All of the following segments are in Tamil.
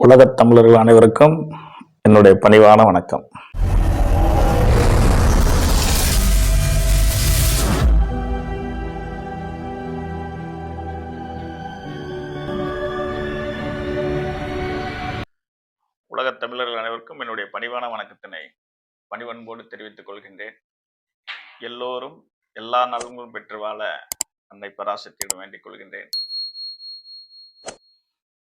உலகத் தமிழர்கள் அனைவருக்கும் என்னுடைய பணிவான வணக்கம். உலகத் தமிழர்கள் அனைவருக்கும் என்னுடைய பணிவான வணக்கத்தினை பணிவன்போடு தெரிவித்துக் கொள்கின்றேன். எல்லோரும் எல்லா நலன்களும் பெற்று வாழ அன்னை பராசக்தியிடம் வேண்டிக் கொள்கின்றேன்.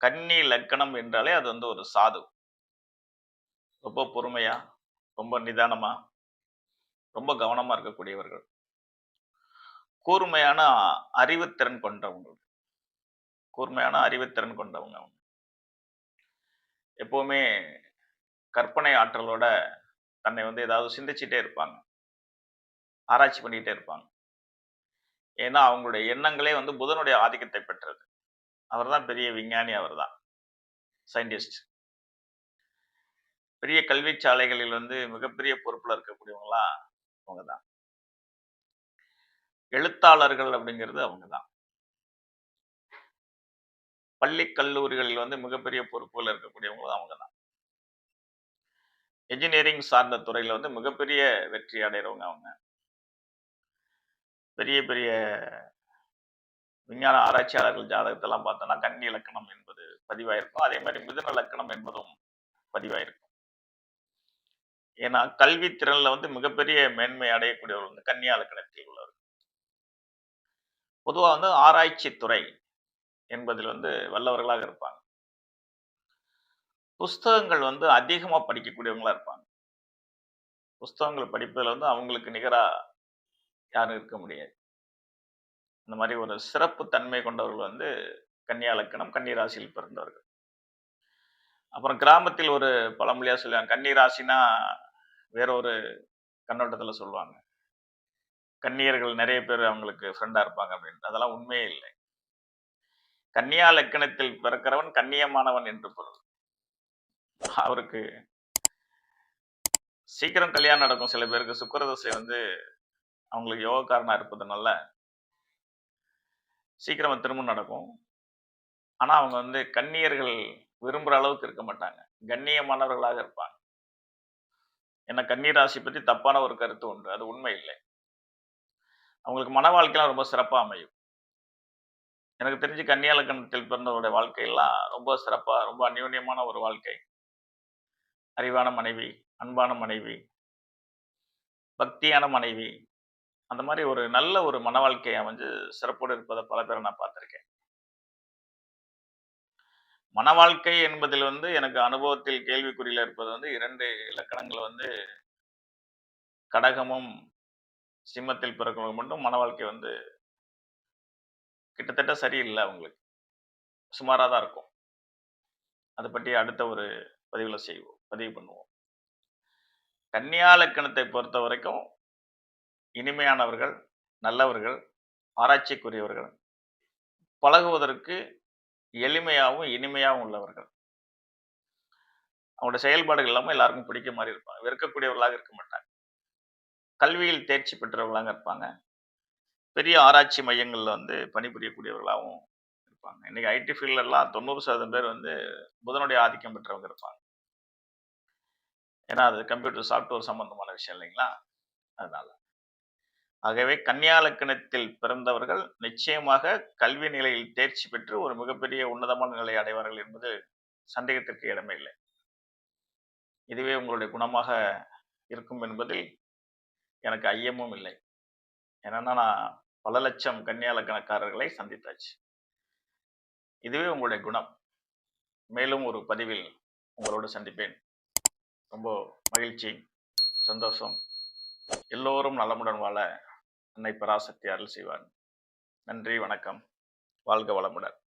கன்னி லக்கணம் என்றாலே அது வந்து ஒரு சாது. ரொம்ப பொறுமையா ரொம்ப நிதானமா ரொம்ப கவனமா இருக்கக்கூடியவர்கள். கூர்மையான அறிவுத்திறன் கொண்டவங்க. கூர்மையான அறிவுத்திறன் கொண்டவங்க அவங்க. எப்பவுமே கற்பனை ஆற்றலோட தன்னை வந்து ஏதாவது சிந்திச்சுட்டே இருப்பாங்க. ஆராய்ச்சி பண்ணிக்கிட்டே இருப்பாங்க. ஏன்னா அவங்களுடைய எண்ணங்களே வந்து புதனுடைய ஆதிக்கத்தை பெற்றது. அவர்தான் பெரிய விஞ்ஞானி அவர் தான். சயின்டிஸ்ட் பெரிய கல்வி சாலைகளில் வந்து மிகப்பெரிய பொறுப்புல இருக்கக்கூடியவங்களாம் அவங்க தான். எழுத்தாளர்கள் அப்படிங்கிறது அவங்க தான். பள்ளி கல்லூரிகளில் வந்து மிகப்பெரிய பொறுப்புகள் இருக்கக்கூடியவங்களும் அவங்க தான். என்ஜினியரிங் சார்ந்த துறையில வந்து மிகப்பெரிய வெற்றி அடைகிறவங்க அவங்க. பெரிய பெரிய விஞ்ஞான ஆராய்ச்சியாளர்கள் ஜாதகத்தெல்லாம் பார்த்தோம்னா கன்னி இலக்கணம் என்பது பதிவாயிருக்கும். அதே மாதிரி மிதுன இலக்கணம் என்பதும் பதிவாயிருக்கும். ஏன்னா கல்வி திறன்ல வந்து மிகப்பெரிய மேன்மை அடையக்கூடியவர்கள் வந்து கன்னியா இலக்கணத்தில் உள்ளவர்கள் பொதுவாக வந்து ஆராய்ச்சி துறை என்பதில் வந்து வல்லவர்களாக இருப்பாங்க. புஸ்தகங்கள் வந்து அதிகமா படிக்கக்கூடியவங்களா இருப்பாங்க. புஸ்தகங்கள் படிப்பதில் வந்து அவங்களுக்கு நிகரா யாரும் இருக்க முடியாது. இந்த மாதிரி ஒரு சிறப்பு தன்மை கொண்டவர்கள் வந்து கன்னியா லக்கணம் ராசியில் பிறந்தவர்கள். அப்புறம் கிராமத்தில் ஒரு பழமொழியாக சொல்லுவாங்க கன்னிராசினா வேறொரு வேற ஒரு சொல்லுவாங்க. கன்னியர்கள் நிறைய பேர் அவங்களுக்கு ஃப்ரெண்டாக இருப்பாங்க அப்படின்ட்டு அதெல்லாம் உண்மையே இல்லை. கன்னியா லக்கணத்தில் பிறக்கிறவன் கண்ணியமானவன் என்று பொருள். அவருக்கு சீக்கிரம் கல்யாணம் நடக்கும். சில பேருக்கு சுக்கரதசை வந்து அவங்களுக்கு யோகக்காரனாக இருப்பதுனால சீக்கிரமாக திரும்பவும் நடக்கும். ஆனால் அவங்க வந்து கன்னியர்கள் விரும்புகிற அளவுக்கு இருக்க மாட்டாங்க. கண்ணியமானவர்களாக இருப்பாங்க. ஏன்னா கன்னிராசி பற்றி தப்பான ஒரு கருத்து உண்டு. அது உண்மை இல்லை. அவங்களுக்கு மன வாழ்க்கையெல்லாம் ரொம்ப சிறப்பாக அமையும். எனக்கு தெரிஞ்சு கன்னியாலக்கணத்தில் பிறந்தவருடைய வாழ்க்கையெல்லாம் ரொம்ப சிறப்பாக ரொம்ப அந்யோன்யமான ஒரு வாழ்க்கை. அறிவான மனைவி அன்பான மனைவி பக்தியான மனைவி அந்த மாதிரி ஒரு நல்ல ஒரு மன வாழ்க்கை அமைஞ்சு சிறப்போடு இருப்பதை பல பேரை நான் பார்த்துருக்கேன். மன வாழ்க்கை என்பதில் வந்து எனக்கு அனுபவத்தில் கேள்விக்குறியில் இருப்பது வந்து இரண்டு இலக்கணங்கள் வந்து கடகமும் சிம்மத்தில் பிறக்கிறவங்க மட்டும் மன வாழ்க்கை வந்து கிட்டத்தட்ட சரியில்லை அவங்களுக்கு. சுமாராக தான் இருக்கும். அதை பற்றி அடுத்த ஒரு பதிவில் செய்வோம் பதிவு பண்ணுவோம். கன்னியா லக்கணத்தை பொறுத்த வரைக்கும் இனிமையானவர்கள் நல்லவர்கள் ஆராய்ச்சிக்குரியவர்கள் பழகுவதற்கு எளிமையாகவும் இனிமையாகவும் உள்ளவர்கள். அவங்களோட செயல்பாடுகள் இல்லாமல் எல்லாருக்கும் பிடிக்க மாதிரி இருப்பாங்க. வெறுக்கக்கூடியவர்களாக இருக்க மாட்டாங்க. கல்வியில் தேர்ச்சி பெற்றவர்களாக இருப்பாங்க. பெரிய ஆராய்ச்சி மையங்களில் வந்து பணிபுரியக்கூடியவர்களாகவும் இருப்பாங்க. இன்னைக்கு ஐடி ஃபீல்டெல்லாம் தொண்ணூறு சதவீதம் பேர் வந்து புதனுடைய ஆதிக்கம் பெற்றவங்க இருப்பாங்க. ஏன்னா அது கம்ப்யூட்டர் சாஃப்ட்வேர் சம்மந்தமான விஷயம் இல்லைங்களா? அதனால். ஆகவே கன்னியா லக்கணத்தில் பிறந்தவர்கள் நிச்சயமாக கல்வி நிலையில் தேர்ச்சி பெற்று ஒரு மிகப்பெரிய உன்னதமான நிலை அடைவார்கள் என்பது சந்தேகத்திற்கு இடமே இல்லை. இதுவே உங்களுடைய குணமாக இருக்கும் என்பதில் எனக்கு ஐயமும் இல்லை. ஏன்னா நான் பல லட்சம் கன்னியா லக்கணக்காரர்களை சந்தித்தாச்சு. இதுவே உங்களுடைய குணம். மேலும் ஒரு பதிவில் உங்களோடு சந்திப்பேன். ரொம்ப மகிழ்ச்சி சந்தோஷம். எல்லோரும் நலமுடன் வாழ அன்னை பராசக்தி அருள் செய்வார். நன்றி வணக்கம். வாழ்க வளமுடன்.